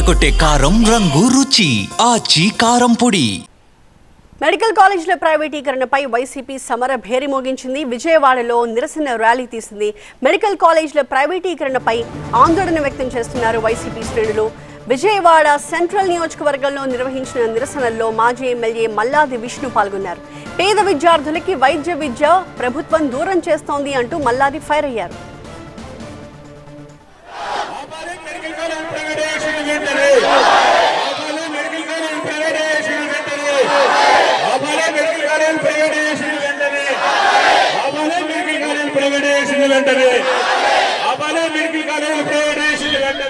అదరగొట్టే కారం రంగు రుచి ఆచి కారం పొడి. మెడికల్ కాలేజీల ప్రైవేటీకరణపై వైసీపీ సమర భేరి మోగించింది. విజయవాడలో నిరసన ర్యాలీ తీసింది. మెడికల్ కాలేజీల ప్రైవేటీకరణపై ఆందోళన వ్యక్తం చేస్తున్నారు వైసీపీ శ్రేణులు. విజయవాడ సెంట్రల్ నియోజకవర్గంలో నిర్వహించిన నిరసనల్లో మాజీ ఎమ్మెల్యే మల్లాది విష్ణు పాల్గొన్నారు. పేద విద్యార్థులకి వైద్య విద్య ప్రభుత్వం దూరం చేస్తోంది అంటూ మల్లాది ఫైర్ అయ్యారు.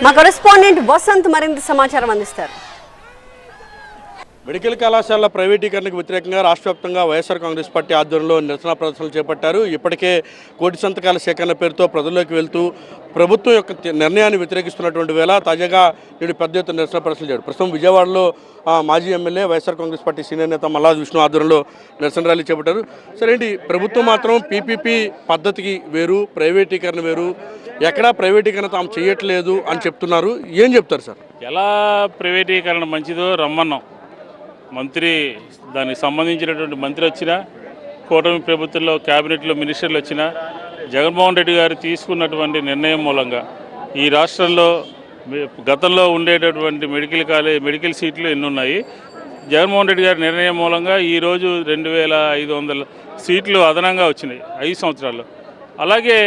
మా కరెస్పాండెంట్ వసంత్ మరింత సమాచారం అందిస్తారు. మెడికల్ కళాశాలల ప్రైవేటీకరణకు వ్యతిరేకంగా రాష్ట్ర వ్యాప్తంగా వైఎస్ఆర్ కాంగ్రెస్ పార్టీ ఆధ్వర్యంలో నిరసన ప్రదర్శనలు చేపట్టారు. ఇప్పటికే కోటి సంతకాల సేకరణ పేరుతో ప్రజల్లోకి వెళ్తూ ప్రభుత్వం యొక్క నిర్ణయాన్ని వ్యతిరేకిస్తున్నటువంటి వేళ తాజాగా నేడు పెద్ద ఎత్తున నిరసన ప్రదర్శనలు చేశారు ప్రస్తుతం విజయవాడలో మాజీ MLA YSR Congress party senior నేత మల్లాజ్ విష్ణు ఆధ్వర్యంలో నిరసన ర్యాలీ చేపట్టారు. సరేంటి ప్రభుత్వం మాత్రం పీపీపీ పద్ధతికి వేరు ప్రైవేటీకరణ వేరు ఎక్కడా ప్రైవేటీకరణ తాము చేయట్లేదు అని చెప్తున్నారు. ఏం చెప్తారు సార్? ఎలా ప్రైవేటీకరణ మంచిదో రమ్మన్నాం. మంత్రి దానికి సంబంధించినటువంటి మంత్రి వచ్చినా కూటమి ప్రభుత్వంలో క్యాబినెట్లో మినిస్టర్లు వచ్చినా జగన్మోహన్ రెడ్డి గారు తీసుకున్నటువంటి నిర్ణయం మూలంగా ఈ రాష్ట్రంలో గతంలో ఉండేటటువంటి మెడికల్ కాలేజ్ మెడికల్ సీట్లు ఎన్ని ఉన్నాయి జగన్మోహన్ రెడ్డి గారి నిర్ణయం మూలంగా ఈరోజు రెండు వేల ఐదు వందల సీట్లు అదనంగా వచ్చినాయి ఐదు సంవత్సరాల్లో. అలాగే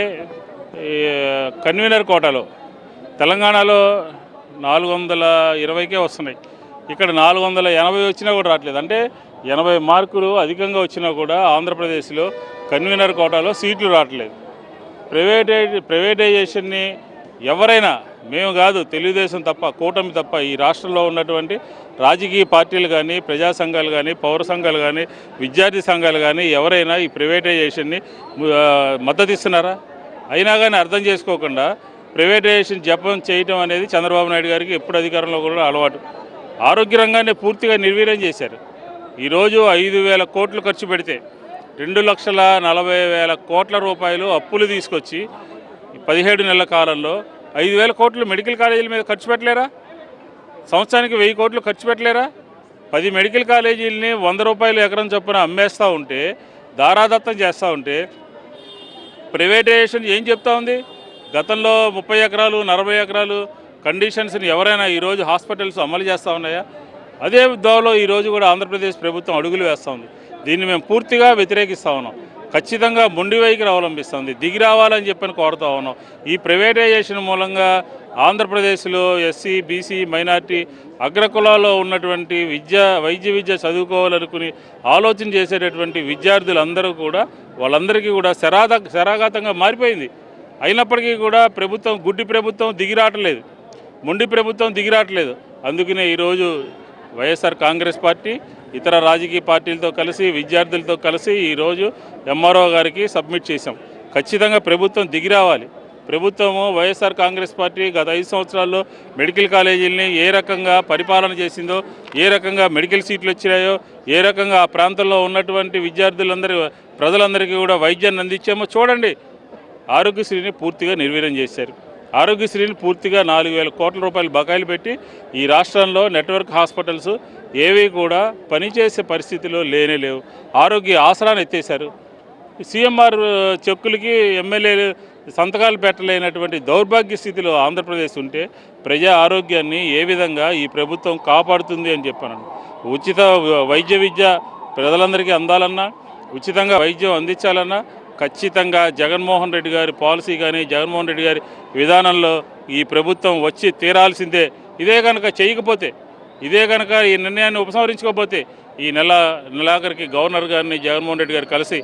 కన్వీనర్ కోటాలో తెలంగాణలో నాలుగు వందల ఇరవైకే వస్తున్నాయి. ఇక్కడ నాలుగు వందల ఎనభై వచ్చినా కూడా రావట్లేదు. అంటే ఎనభై మార్కులు అధికంగా వచ్చినా కూడా ఆంధ్రప్రదేశ్లో కన్వీనర్ కోటాలో సీట్లు రావట్లేదు. ప్రైవేటై ప్రైవేటైజేషన్ని ఎవరైనా మేము కాదు తెలుగుదేశం తప్ప కూటమి తప్ప ఈ రాష్ట్రంలో ఉన్నటువంటి రాజకీయ పార్టీలు కానీ ప్రజా సంఘాలు కానీ పౌర సంఘాలు కానీ విద్యార్థి సంఘాలు కానీ ఎవరైనా ఈ ప్రైవేటైజేషన్ని మద్దతిస్తున్నారా? మద్దతు ఇస్తున్నారా అయినా కానీ అర్థం చేసుకోకుండా ప్రైవేటైజేషన్ జపం చేయటం అనేది చంద్రబాబు నాయుడు గారికి ఎప్పుడు అధికారంలో కూడా అలవాటు. ఆరోగ్య రంగాన్ని పూర్తిగా నిర్వీర్యం చేశారు. ఈరోజు ఐదు వేల కోట్లు ఖర్చు పెడితే రెండు లక్షల నలభై వేల కోట్ల రూపాయలు అప్పులు తీసుకొచ్చి పదిహేడు నెలల కాలంలో ఐదు వేల కోట్లు మెడికల్ కాలేజీల మీద ఖర్చు పెట్టలేరా? సంవత్సరానికి వెయ్యి కోట్లు ఖర్చు పెట్టలేరా? పది మెడికల్ కాలేజీలని వంద రూపాయలు ఎకరం చొప్పున అమ్మేస్తూ ఉంటే దారాదత్తం చేస్తూ ఉంటే ప్రైవేటైజేషన్ ఏం చెప్తా ఉంది? గతంలో ముప్పై ఎకరాలు నలభై ఎకరాలు కండిషన్స్ని ఎవరైనా ఈరోజు హాస్పిటల్స్ అమలు చేస్తూ ఉన్నాయా? అదే దోవలో ఈరోజు కూడా ఆంధ్రప్రదేశ్ ప్రభుత్వం అడుగులు వేస్తుంది దీన్ని మేము పూర్తిగా వ్యతిరేకిస్తూ ఉన్నాం. ఖచ్చితంగా మొండి వైఖరి అవలంబిస్తుంది. దిగి రావాలని చెప్పని కోరుతా ఉన్నాం. ఈ ప్రైవేటైజేషన్ మూలంగా ఆంధ్రప్రదేశ్లో ఎస్సీ బీసీ మైనార్టీ అగ్రకులాల్లో ఉన్నటువంటి విద్య వైద్య విద్య చదువుకోవాలనుకుని ఆలోచన చేసేటటువంటి విద్యార్థులందరూ కూడా వాళ్ళందరికీ కూడా శరాద శరాఘాతంగా మారిపోయింది. అయినప్పటికీ కూడా ప్రభుత్వం గుడ్డి ప్రభుత్వం దిగిరాటలేదు మొండి ప్రభుత్వం దిగిరావట్లేదు అందుకనే ఈరోజు వైఎస్ఆర్ కాంగ్రెస్ పార్టీ ఇతర రాజకీయ పార్టీలతో కలిసి విద్యార్థులతో కలిసి ఈరోజు ఎంఆర్ఓ గారికి సబ్మిట్ చేశాం. ఖచ్చితంగా ప్రభుత్వం దిగిరావాలి ప్రభుత్వము వైఎస్ఆర్ కాంగ్రెస్ పార్టీ గత ఐదు సంవత్సరాల్లో మెడికల్ కాలేజీలని ఏ రకంగా పరిపాలన చేసిందో ఏ రకంగా మెడికల్ సీట్లు వచ్చినాయో ఏ రకంగా ఆ ప్రాంతంలో ఉన్నటువంటి విద్యార్థులందరి ప్రజలందరికీ కూడా వైద్యాన్ని అందించామో చూడండి. ఆరోగ్యశ్రీని పూర్తిగా నిర్వీర్యం చేశారు. ఆరోగ్యశ్రీని పూర్తిగా నాలుగు వేల కోట్ల రూపాయలు బకాయిలు పెట్టి ఈ రాష్ట్రంలో నెట్వర్క్ హాస్పిటల్స్ ఏవి కూడా పనిచేసే పరిస్థితిలో లేనే లేవు. ఆరోగ్య ఆసరాన్ని ఎత్తేశారు. సీఎంఆర్ చెక్కులకి ఎమ్మెల్యేలు సంతకాలు పెట్టలేనటువంటి దౌర్భాగ్య స్థితిలో ఆంధ్రప్రదేశ్ ఉంటే ప్రజా ఆరోగ్యాన్ని ఏ విధంగా ఈ ప్రభుత్వం కాపాడుతుంది అని చెప్పాను. ఉచిత వైద్య విద్య ప్రజలందరికీ అందాలన్నా ఉచితంగా వైద్యం అందించాలన్నా ఖచ్చితంగా జగన్మోహన్ రెడ్డి గారి పాలసీ కానీ జగన్మోహన్ రెడ్డి గారి విధానంలో ఈ ప్రభుత్వం వచ్చి తీరాల్సిందే. ఇదే కనుక చేయకపోతే ఇదే కనుక ఈ నిర్ణయాన్ని ఉపసంహరించుకోకపోతే ఈ నెల నెలాఖరికి గవర్నర్ గారిని జగన్మోహన్ రెడ్డి గారు కలిసి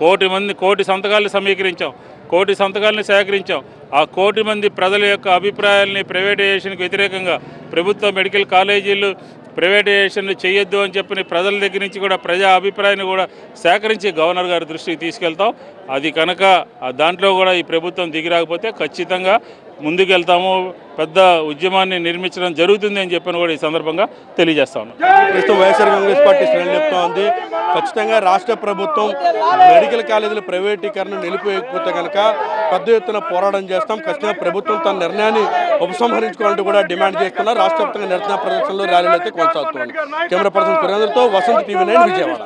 కోటి మంది కోటి సంతకాలను సమీకరించాం. కోటి సంతకాలను సేకరించాం. ఆ కోటి మంది ప్రజల యొక్క అభిప్రాయాల్ని ప్రైవేటైజేషన్కి వ్యతిరేకంగా ప్రభుత్వ మెడికల్ కాలేజీలు ప్రైవేటైజేషన్లు చేయొద్దు అని చెప్పి ప్రజల దగ్గర నుంచి కూడా ప్రజా అభిప్రాయాన్ని కూడా సేకరించి గవర్నర్ గారి దృష్టికి తీసుకెళ్తాం. అది కనుక దాంట్లో కూడా ఈ ప్రభుత్వం దిగిరాకపోతే ఖచ్చితంగా ముందుకెళ్తాము. పెద్ద ఉద్యమాన్ని నిర్మించడం జరుగుతుంది అని చెప్పిన కూడా ఈ సందర్భంగా తెలియజేస్తాను ప్రస్తుతం వైఎస్ఆర్ కాంగ్రెస్ పార్టీ శ్రేణులు ఉంది ఖచ్చితంగా రాష్ట్ర ప్రభుత్వం మెడికల్ కాలేజీల ప్రైవేటీకరణ నిలిపివేయకపోతే కనుక పెద్ద ఎత్తున పోరాటం చేస్తాం. ఖచ్చితంగా ప్రభుత్వం తన నిర్ణయాన్ని ఉపసంహరించుకోవాలంటూ కూడా డిమాండ్ చేస్తున్నారు. రాష్ట్ర వ్యాప్తంగా నిరసన ప్రదర్శనలు ర్యాలీలు అయితే కొనసాగుతున్నాయి కెమెరా పర్సన్ సురేంద్రతో వసంత్ టీవీ నైన్ విజయవాడ.